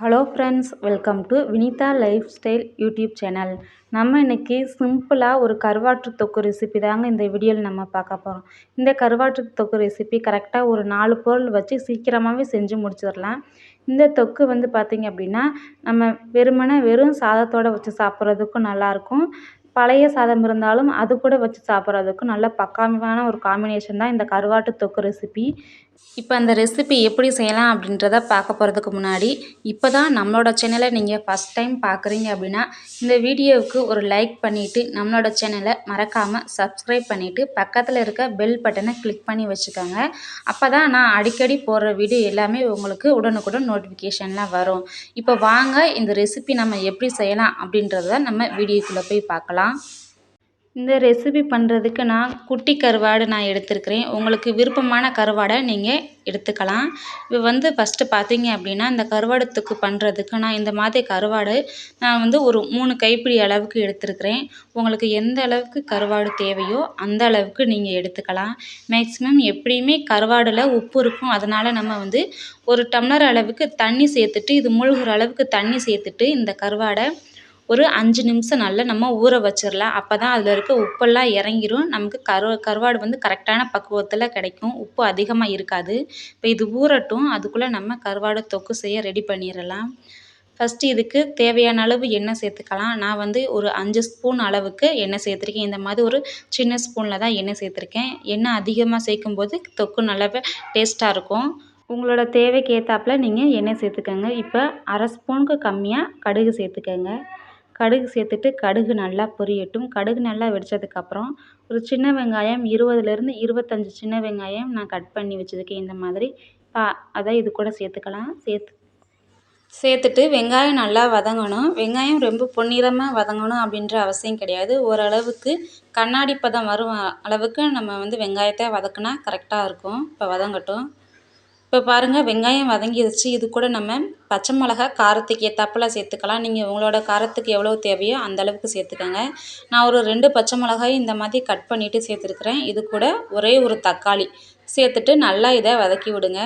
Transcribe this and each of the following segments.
Hello friends welcome to Vinitha lifestyle YouTube channel நம்ம இன்றைக்கி சிம்பிளாக ஒரு கருவாட்டு தொக்கு ரெசிபி தாங்க இந்த வீடியோவில் நம்ம பார்க்க போகிறோம் இந்த கருவாட்டு தொக்கு ரெசிபி கரெக்டாக ஒரு நாலு பொருள் வச்சு சீக்கிரமாகவே செஞ்சு முடிச்சிடலாம். இந்த தொக்கு வந்து பார்த்திங்க அப்படின்னா நம்ம வெறுமனே வெறும் சாதத்தோடு வச்சு சாப்பிட்றதுக்கும் நல்லாயிருக்கும் பழைய சாதம் இருந்தாலும் அது கூட வச்சு சாப்பிட்றதுக்கும் நல்ல பக்காவான ஒரு காம்பினேஷன் தான் இந்த கருவாட்டு தொக்கு ரெசிபி இப்போ அந்த ரெசிபி எப்படி செய்யலாம் அப்படின்றத பார்க்க போகிறதுக்கு முன்னாடி இப்போ தான் நம்மளோட சேனலை நீங்கள் ஃபஸ்ட் டைம் பார்க்குறீங்க அப்படின்னா இந்த வீடியோவுக்கு ஒரு லைக் பண்ணிவிட்டு நம்மளோட சேனலை மறக்காமல் சப்ஸ்கிரைப் பண்ணிவிட்டு பக்கத்தில் இருக்க பெல் பட்டனை கிளிக் பண்ணி வச்சுக்கோங்க. அப்போ தான் நான் அடிக்கடி போடுற வீடியோ எல்லாமே உங்களுக்கு உடனுக்குடன் நோட்டிஃபிகேஷன்லாம் வரும். இப்போ வாங்க இந்த ரெசிபி நம்ம எப்படி செய்யலாம் அப்படின்றத நம்ம வீடியோக்குள்ளே போய் பார்க்கலாம். இந்த ரெசிபி பண்ணுறதுக்கு நான் குட்டி கருவாடு நான் எடுத்திருக்கிறேன். உங்களுக்கு விருப்பமான கருவாடை நீங்கள் எடுத்துக்கலாம். இப்போ வந்து ஃபஸ்ட்டு பார்த்தீங்க அப்படின்னா இந்த கருவாடத்துக்கு பண்ணுறதுக்கு நான் இந்த மாதிரி கருவாடு நான் வந்து ஒரு மூணு கைப்பிடி அளவுக்கு எடுத்திருக்கிறேன். உங்களுக்கு எந்த அளவுக்கு கருவாடு தேவையோ அந்த அளவுக்கு நீங்கள் எடுத்துக்கலாம். மேக்ஸிமம் எப்படியுமே கருவாடில் உப்பு இருக்கும். அதனால் நம்ம வந்து ஒரு டம்ளர் அளவுக்கு தண்ணி சேர்த்துட்டு இது மூழ்கிற அளவுக்கு தண்ணி சேர்த்துட்டு இந்த கருவாடை ஒரு அஞ்சு நிமிஷம் நல்லா நம்ம ஊற வச்சிடலாம் அப்போ தான் அதில் இருக்க உப்பெல்லாம் இறங்கிரும். நமக்கு கரு கருவாடு வந்து கரெக்டான பக்குவத்தில் கிடைக்கும். உப்பு அதிகமாக இருக்காது. இப்போ இது ஊறட்டும். அதுக்குள்ளே நம்ம கருவாடு தொக்கு செய்ய ரெடி பண்ணிடலாம் ஃபஸ்ட்டு இதுக்கு தேவையான அளவு எண்ணெய் சேர்த்துக்கலாம். நான் வந்து ஒரு அஞ்சு ஸ்பூன் அளவுக்கு எண்ணெய் சேர்த்துருக்கேன். இந்த மாதிரி ஒரு சின்ன ஸ்பூனில் தான் எண்ணெய் சேர்த்துருக்கேன். எண்ணெய் அதிகமாக சேர்க்கும்போது தொக்கு நல்லாவே டேஸ்ட்டாக இருக்கும். உங்களோட தேவைக்கு ஏற்றாப்புல நீங்கள் எண்ணெய் சேர்த்துக்கோங்க. இப்போ அரை ஸ்பூனுக்கு கம்மியாக கடுகு சேர்த்துக்கோங்க. கடுகு சேர்த்துட்டு கடுகு நல்லா பொரியட்டும். கடுகு நல்லா வெடித்ததுக்கப்புறம் ஒரு சின்ன வெங்காயம் இருபதுலேருந்து இருபத்தஞ்சி சின்ன வெங்காயம் நான் கட் பண்ணி வச்சுருக்கேன் இந்த மாதிரி. பா அதை இது கூட சேர்த்துக்கலாம். சேர்த்து சேர்த்துட்டு வெங்காயம் நல்லா வதங்கணும். வெங்காயம் ரொம்ப பொன்னிறமாக வதங்கணும் அப்படின்ற அவசியம் கிடையாது. ஓரளவுக்கு கண்ணாடி பதம் வரும் அளவுக்கு நம்ம வந்து வெங்காயத்தை வதக்குனா கரெக்டாக இருக்கும். இப்போ வதங்கட்டும். இப்போ பாருங்கள் வெங்காயம் வதங்கிடுச்சு இது கூட நம்ம பச்சை மிளகா காரத்துக்கு ஏற்றாப்புல சேர்த்துக்கலாம். நீங்கள் உங்களோட காரத்துக்கு எவ்வளோ தேவையோ அந்த அளவுக்கு சேர்த்துக்கோங்க. நான் ஒரு ரெண்டு பச்சை மிளகாய் இந்த மாதிரி கட் பண்ணிவிட்டு சேர்த்துருக்குறேன். இது கூட ஒரே ஒரு தக்காளி சேர்த்துட்டு நல்லா இதை வதக்கி விடுங்க.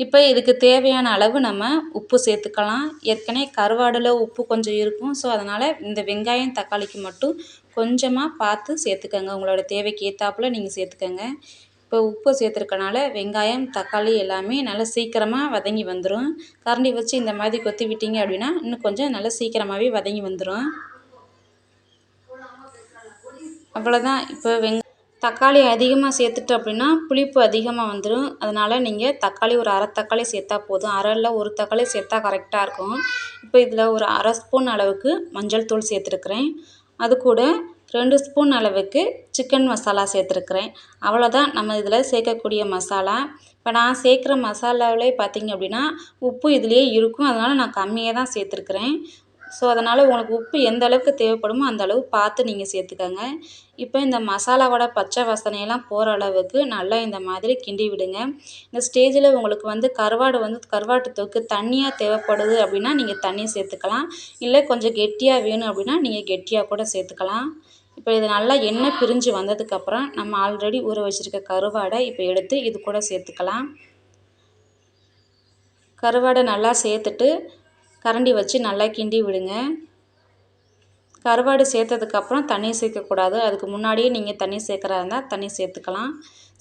இப்போ இதுக்கு தேவையான அளவு நம்ம உப்பு சேர்த்துக்கலாம். ஏற்கனவே கருவாடில் உப்பு கொஞ்சம் இருக்கும். ஸோ அதனால் இந்த வெங்காயம் தக்காளிக்கு மட்டும் கொஞ்சமாக பார்த்து சேர்த்துக்கோங்க. உங்களோட தேவைக்கு ஏற்றாப்புல நீங்கள் சேர்த்துக்கோங்க. இப்போ உப்பு சேர்த்துருக்கனால வெங்காயம் தக்காளி எல்லாமே நல்லா சீக்கிரமாக வதங்கி வந்துடும் கரண்டி வச்சு இந்த மாதிரி கொத்தி விட்டீங்க அப்படின்னா இன்னும் கொஞ்சம் நல்லா சீக்கிரமாகவே வதங்கி வந்துடும் அவ்வளோதான் இப்போ வெங் தக்காளி அதிகமாக சேர்த்துட்டு அப்படின்னா புளிப்பு அதிகமாக வந்துடும் அதனால் நீங்கள் தக்காளி ஒரு அரை தக்காளி சேர்த்தா போதும். அரையில் ஒரு தக்காளி சேர்த்தா கரெக்டாக இருக்கும். இப்போ இதில் ஒரு அரை ஸ்பூன் அளவுக்கு மஞ்சள் தூள் சேர்த்துருக்குறேன். அது கூட ரெண்டு ஸ்பூன் அளவுக்கு சிக்கன் மசாலா சேர்த்துருக்குறேன். அவ்வளோதான் நம்ம இதில் சேர்க்கக்கூடிய மசாலா. இப்போ நான் சேர்க்குற மசாலாவிலே பார்த்திங்க அப்படின்னா உப்பு இதுலேயே இருக்கும். அதனால் நான் கம்மியாக தான் சேர்த்துருக்குறேன். ஸோ அதனால் உங்களுக்கு உப்பு எந்த அளவுக்கு தேவைப்படுமோ அந்த அளவு பார்த்து நீங்கள் சேர்த்துக்கோங்க. இப்போ இந்த மசாலாவோட பச்சை வாசனையெல்லாம் போகிற அளவுக்கு நல்லா இந்த மாதிரி கிண்டி விடுங்க. இந்த ஸ்டேஜில் உங்களுக்கு வந்து கருவாடு வந்து கருவாட்டு தொக்கு தண்ணியாக தேவைப்படுது அப்படின்னா நீங்கள் தண்ணி சேர்த்துக்கலாம். இல்லை கொஞ்சம் கெட்டியாக வேணும் அப்படின்னா நீங்கள் கெட்டியாக கூட சேர்த்துக்கலாம். இப்போ இது நல்லா எண்ணெய் பிரிஞ்சு வந்ததுக்கப்புறம் நம்ம ஆல்ரெடி ஊற வச்சுருக்க கருவாடை இப்போ எடுத்து இது கூட சேர்த்துக்கலாம். கருவாடை நல்லா சேர்த்துட்டு கரண்டி வச்சு நல்லா கிண்டி விடுங்க. கருவாடு சேர்த்ததுக்கப்புறம் தண்ணி சேர்க்கக்கூடாது. அதுக்கு முன்னாடியே நீங்கள் தண்ணி சேர்க்குறா இருந்தால் தண்ணி சேர்த்துக்கலாம்.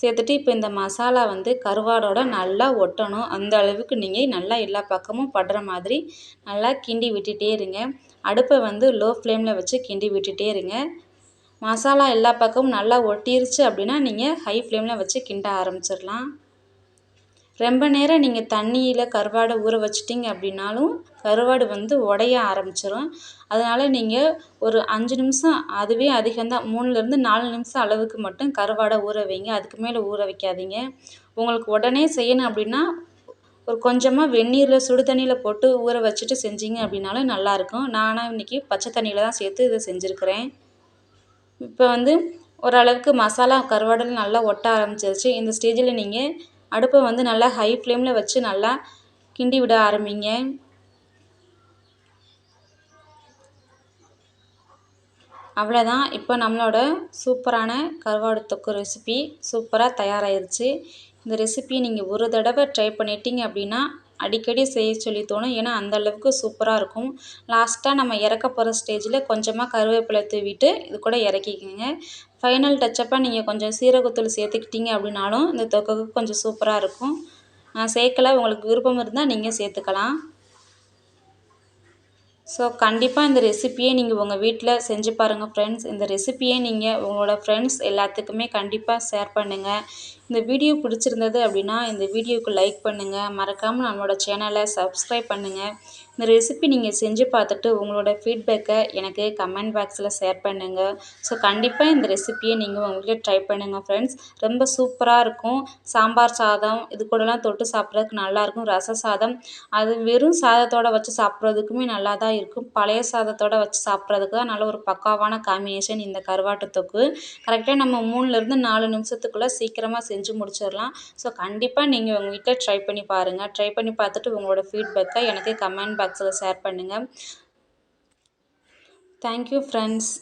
சேர்த்துட்டு இப்போ இந்த மசாலா வந்து கருவாடோட நல்லா ஒட்டணும். அந்த அளவுக்கு நீங்கள் நல்லா எல்லா பக்கமும் படுற மாதிரி நல்லா கிண்டி விட்டுட்டே இருங்க. அடுப்பை வந்து லோ ஃப்ளேமில் வச்சு கிண்டி விட்டுட்டே இருங்க. மசாலா எல்லா பக்கமும் நல்லா ஒட்டிருச்சு அப்படின்னா நீங்கள் ஹை ஃப்ளேமில் வச்சு கிண்ட ஆரம்பிச்சிடலாம். ரொம்ப நேரம் நீங்கள் தண்ணியில் கருவாடை ஊற வச்சிட்டிங்க அப்படின்னாலும் கருவாடு வந்து உடைய ஆரம்பிச்சிடும் அதனால் நீங்கள் ஒரு அஞ்சு நிமிஷம் அதுவே அதிகம்தான் மூணுலேருந்து நாலு நிமிஷம் அளவுக்கு மட்டும் கருவாடை ஊற வைங்க. அதுக்கு மேலே ஊற வைக்காதீங்க. உங்களுக்கு உடனே செய்யணும் அப்படின்னா ஒரு கொஞ்சமாக வெந்நீரில் சுடு தண்ணியில் போட்டு ஊற வச்சுட்டு செஞ்சீங்க அப்படின்னாலும் நல்லாயிருக்கும் நானாக இன்றைக்கி பச்சை தண்ணியில் தான் சேர்த்து இதை செஞ்சுருக்கிறேன். இப்போ வந்து ஓரளவுக்கு மசாலா கருவாடுலாம் நல்லா ஒட்ட ஆரம்பிச்சிருச்சு. இந்த ஸ்டேஜில் நீங்கள் அடுப்பை வந்து நல்லா ஹை ஃப்ளேமில் வச்சு நல்லா கிண்டி விட ஆரம்பிங்க. அவ்வளோதான் இப்போ நம்மளோட சூப்பரான கருவாடு தொக்கு ரெசிபி சூப்பராக தயாராகிருச்சு இந்த ரெசிபியை நீங்கள் ஒரு தடவை ட்ரை பண்ணிட்டீங்க அப்படின்னா அடிக்கடி செய்ய சொல்லி தோணும். ஏன்னா அந்த அளவுக்கு சூப்பராக இருக்கும். லாஸ்ட்டாக நம்ம இறக்க போகிற ஸ்டேஜில் கொஞ்சமாக கருவேப்பிலை தூவிட்டு இது கூட இறக்கிக்கோங்க. ஃபைனல் டச்சப்பாக நீங்கள் கொஞ்சம் சீரகத்தூள் சேர்த்துக்கிட்டீங்க அப்படின்னாலும் இந்த தொக்குக்கு கொஞ்சம் சூப்பராக இருக்கும். நான் சேர்க்கல. உங்களுக்கு விருப்பம் இருந்தால் நீங்கள் சேர்த்துக்கலாம். ஸோ கண்டிப்பாக இந்த ரெசிப்பியை நீங்கள் உங்கள் வீட்டில் செஞ்சு பாருங்கள் ஃப்ரெண்ட்ஸ் இந்த ரெசிப்பியை நீங்கள் உங்களோட ஃப்ரெண்ட்ஸ் எல்லாத்துக்குமே கண்டிப்பாக ஷேர் பண்ணுங்கள் இந்த வீடியோ பிடிச்சிருந்தது அப்படின்னா இந்த வீடியோவுக்கு லைக் பண்ணுங்கள் மறக்காமல் நம்மளோட சேனலை சப்ஸ்கிரைப் பண்ணுங்கள் இந்த ரெசிபி நீங்கள் செஞ்சு பார்த்துட்டு உங்களோட ஃபீட்பேக்கை எனக்கு கமெண்ட் பாக்ஸில் ஷேர் பண்ணுங்கள் ஸோ கண்டிப்பாக இந்த ரெசிப்பியை நீங்கள் உங்கள் ட்ரை பண்ணுங்கள் ஃப்ரெண்ட்ஸ் ரொம்ப சூப்பராக இருக்கும். சாம்பார் சாதம் இது கூடலாம் தொட்டு சாப்பிட்றதுக்கு நல்லாயிருக்கும். ரச சாதம் அது வெறும் சாதத்தோடு வச்சு சாப்பிட்றதுக்குமே நல்லா தான் இருக்கும். பழைய சாதத்தோடு வச்சு சாப்பிட்றதுக்கு தான் நல்ல ஒரு பக்காவான காம்பினேஷன் இந்த கருவாட்டு தொக்கு. கரெக்டாக நம்ம மூணுலேருந்து நாலு நிமிஷத்துக்குள்ளே சீக்கிரமாக செஞ்சு முடிச்சிடலாம். ஸோ கண்டிப்பாக நீங்கள் உங்கள் வீட்டில் ட்ரை பண்ணி பாருங்கள் ட்ரை பண்ணி பார்த்துட்டு உங்களோட ஃபீட்பேக்கை எனக்கு கமெண்ட் பாக்ஸில் ஷேர் பண்ணுங்கள் தேங்க்யூ ஃப்ரெண்ட்ஸ்